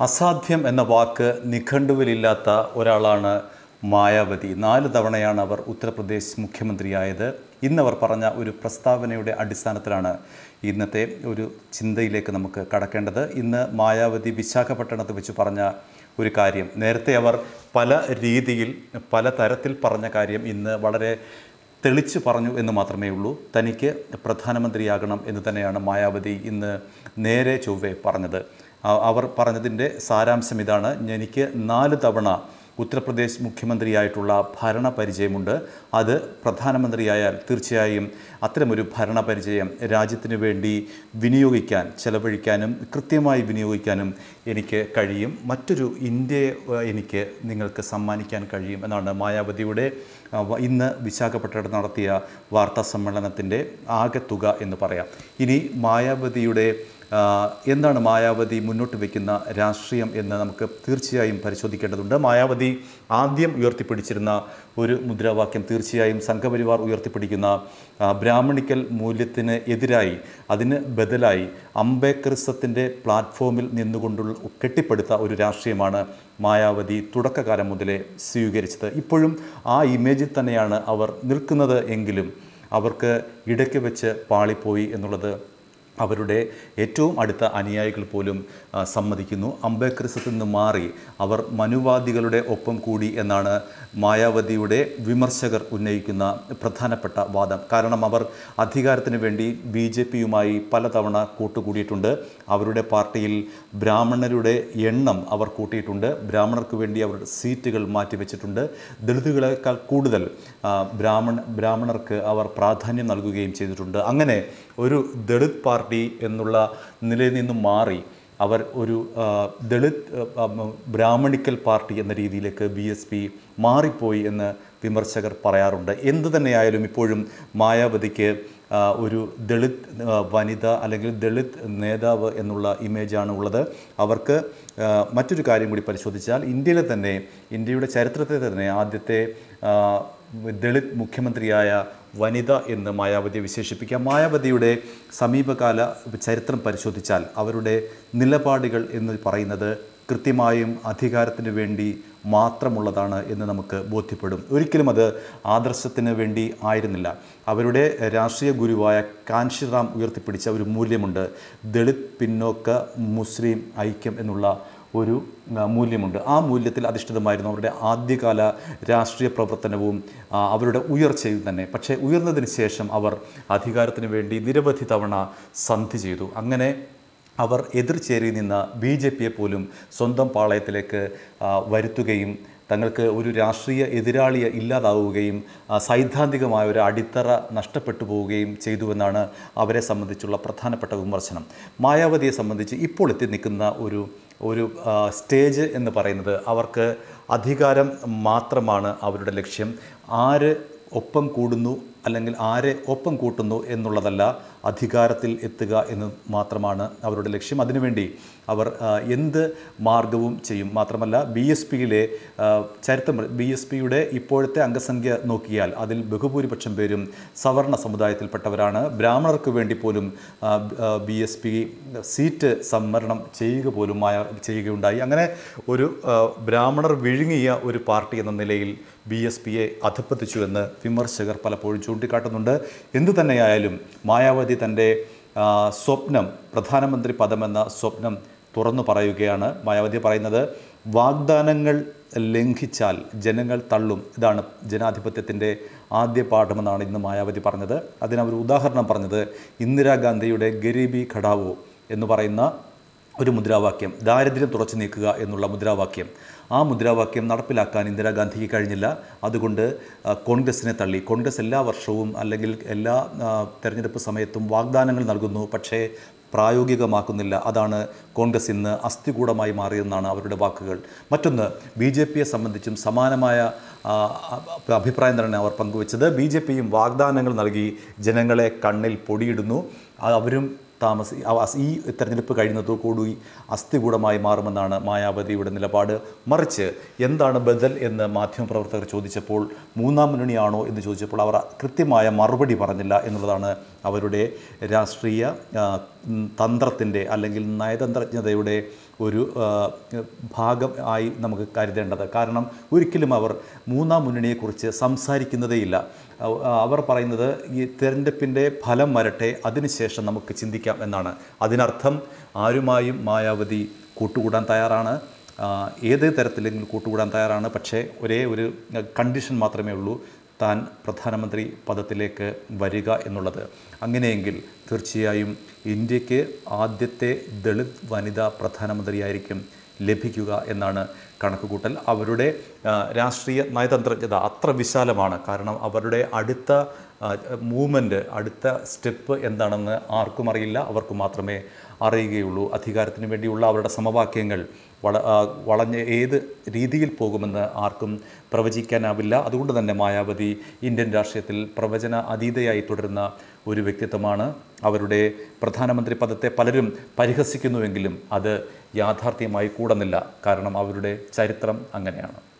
അസാധ്യം എന്ന വാക്ക് നിഘണ്ടുവിലില്ലാത്ത ഒരാളാണ് മായാവതി. നാല് തവണയാണ് അവർ ഉത്തർപ്രദേശ് മുഖ്യമന്ത്രിയായത്. ഇന്നവർ പറഞ്ഞ ഒരു പ്രസ്താവനയുടെ അടിസ്ഥാനത്തിലാണ് ഇന്നത്തെ ഒരു ചിന്തയിലേക്ക് നമുക്ക് കടക്കേണ്ടത്. ഇന്ന് മായാവതി വിശാഖപട്ടണത്ത് വെച്ച് പറഞ്ഞ ഒരു കാര്യം. നേരത്തെ അവർ പല രീതിയിൽ പല തരത്തിൽ പറഞ്ഞ കാര്യം ഇന്ന് വളരെ തെളിച്ചു പറഞ്ഞു എന്ന് മാത്രമേ ഉള്ളൂ. തനിക്ക് പ്രധാനമന്ത്രിയാകണം എന്ന് തന്നെയാണ് മായാവതി ഇന്ന് നേരെ ചൊവ്വേ പറഞ്ഞത്. അവർ പറഞ്ഞതിന്റെ സാരാംശം ഇതാണ്. എനിക്ക് നാല് തവണ ഉത്തർപ്രദേശ് മുഖ്യമന്ത്രിയായിട്ടുള്ള ഭരണ പരിചയമുണ്ട് അത് പ്രധാനമന്ത്രിയായാൽ തീർച്ചയായും അത്തരമൊരു ഭരണ പരിചയം രാജ്യത്തിന് വേണ്ടി വിനിയോഗിക്കാൻ ചെലവഴിക്കാനും കൃത്യമായി വിനിയോഗിക്കാനും എനിക്ക് കഴിയും. മറ്റൊരു ഇന്ത്യയെ എനിക്ക് നിങ്ങൾക്ക് സമ്മാനിക്കാൻ കഴിയും എന്നാണ് മായാവതിയുടെ ഇന്ന് വിശാഖപട്ടണത്ത് നടത്തിയ വാർത്താ സമ്മേളനത്തിന്റെ ആകെത്തുക എന്ന് പറയാം. ഇനി മായാവതിയുടെ എന്താണ് മായാവതി മുന്നോട്ട് വയ്ക്കുന്ന രാഷ്ട്രീയം എന്ന് നമുക്ക് തീർച്ചയായും പരിശോധിക്കേണ്ടതുണ്ട്. മായാവതി ആദ്യം ഉയർത്തിപ്പിടിച്ചിരുന്ന ഒരു മുദ്രാവാക്യം തീർച്ചയായും സംഘപരിവാർ ഉയർത്തിപ്പിടിക്കുന്ന ബ്രാഹ്മണിക്കൽ മൂല്യത്തിന് എതിരായി അതിന് ബദലായി അംബേദ്കറിസത്തിന്റെ പ്ലാറ്റ്ഫോമിൽ നിന്നുകൊണ്ടുള്ള കെട്ടിപ്പടുത്ത ഒരു രാഷ്ട്രീയമാണ് മായാവതി തുടക്കകാലം മുതലേ സ്വീകരിച്ചത്. ഇപ്പോഴും ആ ഇമേജിൽ തന്നെയാണ് അവർ നിൽക്കുന്നത് എങ്കിലും അവർക്ക് ഇടയ്ക്ക് വെച്ച് പാളിപ്പോയി എന്നുള്ളത് അവരുടെ ഏറ്റവും അടുത്ത അനുയായികൾ പോലും സമ്മതിക്കുന്നു. അംബേദ്കറിസത്തിൽ നിന്ന് മാറി അവർ മനുവാദികളുടെ ഒപ്പം കൂടി എന്നാണ് മായാവതിയുടെ വിമർശകർ ഉന്നയിക്കുന്ന പ്രധാനപ്പെട്ട വാദം. കാരണം അവർ അധികാരത്തിന് വേണ്ടി ബി ജെ പിയുമായി പലതവണ കൂട്ടുകൂടിയിട്ടുണ്ട്. അവരുടെ പാർട്ടിയിൽ ബ്രാഹ്മണരുടെ എണ്ണം അവർ കൂട്ടിയിട്ടുണ്ട്. ബ്രാഹ്മണർക്ക് വേണ്ടി അവർ സീറ്റുകൾ മാറ്റിവെച്ചിട്ടുണ്ട്. ദളിതുകളെക്കാൾ കൂടുതൽ ബ്രാഹ്മണ ബ്രാഹ്മണർക്ക് അവർ പ്രാധാന്യം നൽകുകയും ചെയ്തിട്ടുണ്ട്. അങ്ങനെ ഒരു ദളിത് പാർട്ടി എന്നുള്ള നിലയിൽ നിന്നും മാറി അവർ ഒരു ദളിത് ബ്രാഹ്മണിക്കൽ പാർട്ടി എന്ന രീതിയിലേക്ക് ബി എസ് പി മാറിപ്പോയി എന്ന് വിമർശകർ പറയാറുണ്ട്. എന്തു തന്നെയായാലും ഇപ്പോഴും മായാവതിക്ക് ഒരു ദളിത് വനിത അല്ലെങ്കിൽ ദളിത് നേതാവ് എന്നുള്ള ഇമേജാണ് ഉള്ളത്. അവർക്ക് മറ്റൊരു കാര്യം കൂടി പരിശോധിച്ചാൽ ഇന്ത്യയിലെ തന്നെ ഇന്ത്യയുടെ ചരിത്രത്തെ തന്നെ ആദ്യത്തെ ദളിത് മുഖ്യമന്ത്രിയായ വനിത എന്ന് മായാവതിയെ വിശേഷിപ്പിക്കാം. മായാവതിയുടെ സമീപകാല ചരിത്രം പരിശോധിച്ചാൽ അവരുടെ നിലപാടുകൾ എന്ന് പറയുന്നത് കൃത്യമായും അധികാരത്തിന് വേണ്ടി മാത്രമുള്ളതാണ് എന്ന് നമുക്ക് ബോധ്യപ്പെടും. ഒരിക്കലും അത് ആദർശത്തിന് വേണ്ടി ആയിരുന്നില്ല. അവരുടെ രാഷ്ട്രീയ ഗുരുവായ കാൻഷിറാം ഉയർത്തിപ്പിടിച്ച ഒരു മൂല്യമുണ്ട് ദളിത് പിന്നോക്ക മുസ്ലിം ഐക്യം എന്നുള്ള ഒരു മൂല്യമുണ്ട്. ആ മൂല്യത്തിൽ അധിഷ്ഠിതമായിരുന്നു അവരുടെ ആദ്യകാല രാഷ്ട്രീയ പ്രവർത്തനവും അവരുടെ ഉയർച്ചയും തന്നെ. പക്ഷേ ഉയർന്നതിന് ശേഷം അവർ അധികാരത്തിന് വേണ്ടി നിരവധി തവണ സന്ധി ചെയ്തു. അങ്ങനെ അവർ എതിർചേരി നിന്ന ബി ജെ പിയെ പോലും സ്വന്തം പാളയത്തിലേക്ക് വരുത്തുകയും തങ്ങൾക്ക് ഒരു രാഷ്ട്രീയ എതിരാളിയെ ഇല്ലാതാവുകയും സൈദ്ധാന്തികമായ ഒരു അടിത്തറ നഷ്ടപ്പെട്ടു പോവുകയും ചെയ്തുവെന്നാണ് അവരെ സംബന്ധിച്ചുള്ള പ്രധാനപ്പെട്ട വിമർശനം. മായാവതിയെ സംബന്ധിച്ച് ഇപ്പോൾ എത്തി നിൽക്കുന്ന ഒരു ഒരു സ്റ്റേജ് എന്ന് പറയുന്നത് അവർക്ക് അധികാരം മാത്രമാണ് അവരുടെ ലക്ഷ്യം. ആര് ഒപ്പം കൂടുന്നു അല്ലെങ്കിൽ ആരെ ഒപ്പം കൂട്ടുന്നു എന്നുള്ളതല്ല അധികാരത്തിൽ എത്തുക എന്ന് മാത്രമാണ് അവരുടെ ലക്ഷ്യം. അതിനുവേണ്ടി അവർ എന്ത് മാർഗവും ചെയ്യും. മാത്രമല്ല ബി എസ് പിയിലെ ചരിത്രം ബി എസ് പിയുടെ ഇപ്പോഴത്തെ അംഗസംഖ്യ നോക്കിയാൽ അതിൽ ബഹുഭൂരിപക്ഷം പേരും സവർണ സമുദായത്തിൽപ്പെട്ടവരാണ്. ബ്രാഹ്മണർക്ക് വേണ്ടി പോലും ബി എസ് പി സീറ്റ് സംവരണം ചെയ്യുക പോലും മായ- ചെയ്യുകയുണ്ടായി. അങ്ങനെ ഒരു ബ്രാഹ്മണർ വിഴുങ്ങിയ ഒരു പാർട്ടി എന്ന നിലയിൽ ബി എസ് പിയെ എന്ന് വിമർശകർ പലപ്പോഴും ചൂണ്ടിക്കാട്ടുന്നുണ്ട്. എന്തു തന്നെയായാലും മായാവതി തന്റെ സ്വപ്നം പ്രധാനമന്ത്രി പദമെന്ന സ്വപ്നം തുറന്നു പറയുകയാണ് മായാവതി പറയുന്നത്. വാഗ്ദാനങ്ങൾ ലംഘിച്ചാൽ ജനങ്ങൾ തള്ളും. ഇതാണ് ജനാധിപത്യത്തിന്റെ ആദ്യ പാഠമെന്നാണ് ഇന്ന് മായാവതി പറഞ്ഞത്. അതിനവർ ഉദാഹരണം പറഞ്ഞത് ഇന്ദിരാഗാന്ധിയുടെ ഗരീബി ഘടാവോ എന്ന് പറയുന്ന ഒരു മുദ്രാവാക്യം ദാരിദ്ര്യം തുറച്ചു നീക്കുക എന്നുള്ള മുദ്രാവാക്യം. ആ മുദ്രാവാക്യം നടപ്പിലാക്കാൻ ഇന്ദിരാഗാന്ധിക്ക് കഴിഞ്ഞില്ല. അതുകൊണ്ട് കോൺഗ്രസിനെ തള്ളി. കോൺഗ്രസ് എല്ലാ വർഷവും അല്ലെങ്കിൽ എല്ലാ തെരഞ്ഞെടുപ്പ് സമയത്തും വാഗ്ദാനങ്ങൾ നൽകുന്നു പക്ഷേ പ്രായോഗികമാക്കുന്നില്ല. അതാണ് കോൺഗ്രസ് ഇന്ന് അസ്ഥികൂടമായി മാറിയെന്നാണ് അവരുടെ വാക്കുകൾ. മറ്റൊന്ന് ബി ജെ പിയെ സംബന്ധിച്ചും സമാനമായ അഭിപ്രായം തന്നെ അവർ പങ്കുവച്ചത്. ബി ജെ പിയും വാഗ്ദാനങ്ങൾ നൽകി ജനങ്ങളെ കണ്ണിൽ പൊടിയിടുന്നു. അവരും താമസി അസ് ഈ തെരഞ്ഞെടുപ്പ് കഴിയുന്നതോടുകൂടി അസ്ഥികൂടമായി മാറുമെന്നാണ് മായാവതിയുടെ നിലപാട്. മറിച്ച് എന്താണ് ബദൽ എന്ന് മാധ്യമപ്രവർത്തകർ ചോദിച്ചപ്പോൾ മൂന്നാം മുന്നണിയാണോ എന്ന് ചോദിച്ചപ്പോൾ അവർ കൃത്യമായ മറുപടി പറഞ്ഞില്ല എന്നുള്ളതാണ് അവരുടെ രാഷ്ട്രീയ തന്ത്രത്തിന്റെ അല്ലെങ്കിൽ നയതന്ത്രജ്ഞതയുടെ ഒരു ഭാഗം ആയി നമുക്ക് കരുതേണ്ടത്. കാരണം ഒരിക്കലും അവർ മൂന്നാം മുന്നണിയെക്കുറിച്ച് സംസാരിക്കുന്നതേയില്ല. അവ- അവർ പറയുന്നത് ഈ തിരഞ്ഞെടുപ്പിന്റെ ഫലം വരട്ടെ അതിനുശേഷം നമുക്ക് ചിന്തിക്കാം എന്നാണ്. അതിനർത്ഥം ആരുമായും മായാവതി കൂട്ടുകൂടാൻ തയ്യാറാണ്. ഏത് തരത്തിലെങ്കിലും കൂട്ടുകൂടാൻ തയ്യാറാണ്. പക്ഷേ ഒരേ ഒരു കണ്ടീഷൻ മാത്രമേ ഉള്ളൂ. താൻ പ്രധാനമന്ത്രി പദത്തിലേക്ക് വരിക എന്നുള്ളത്. അങ്ങനെയെങ്കിൽ തീർച്ചയായും ഇന്ത്യയ്ക്ക് ആദ്യത്തെ ദളിത് വനിതാ പ്രധാനമന്ത്രിയായിരിക്കും ലഭിക്കുക എന്നാണ് കണക്കുകൂട്ടൽ. അവരുടെ രാഷ്ട്രീയ നയതന്ത്രജ്ഞത അത്ര വിശാലമാണ്. കാരണം അവരുടെ അടുത്ത മൂവ്മെന്റ് അടുത്ത സ്റ്റെപ്പ് എന്താണെന്ന് ആർക്കും അറിയില്ല. അവർക്ക് മാത്രമേ അറിയുകയുള്ളൂ. അധികാരത്തിന് വേണ്ടിയുള്ള അവരുടെ സമവാക്യങ്ങൾ വള വളഞ്ഞ് ഏത് രീതിയിൽ പോകുമെന്ന് ആർക്കും പ്രവചിക്കാനാവില്ല. അതുകൊണ്ട് തന്നെ മായാവതി ഇന്ത്യൻ രാഷ്ട്രീയത്തിൽ പ്രവചന അതീതയായി തുടരുന്ന ഒരു വ്യക്തിത്വമാണ്. അവരുടെ പ്രധാനമന്ത്രി പദത്തെ പലരും പരിഹസിക്കുന്നുവെങ്കിലും അത് യാഥാർത്ഥ്യമായി കൂടുന്നില്ല. കാരണം അവരുടെ ചരിത്രം അങ്ങനെയാണ്.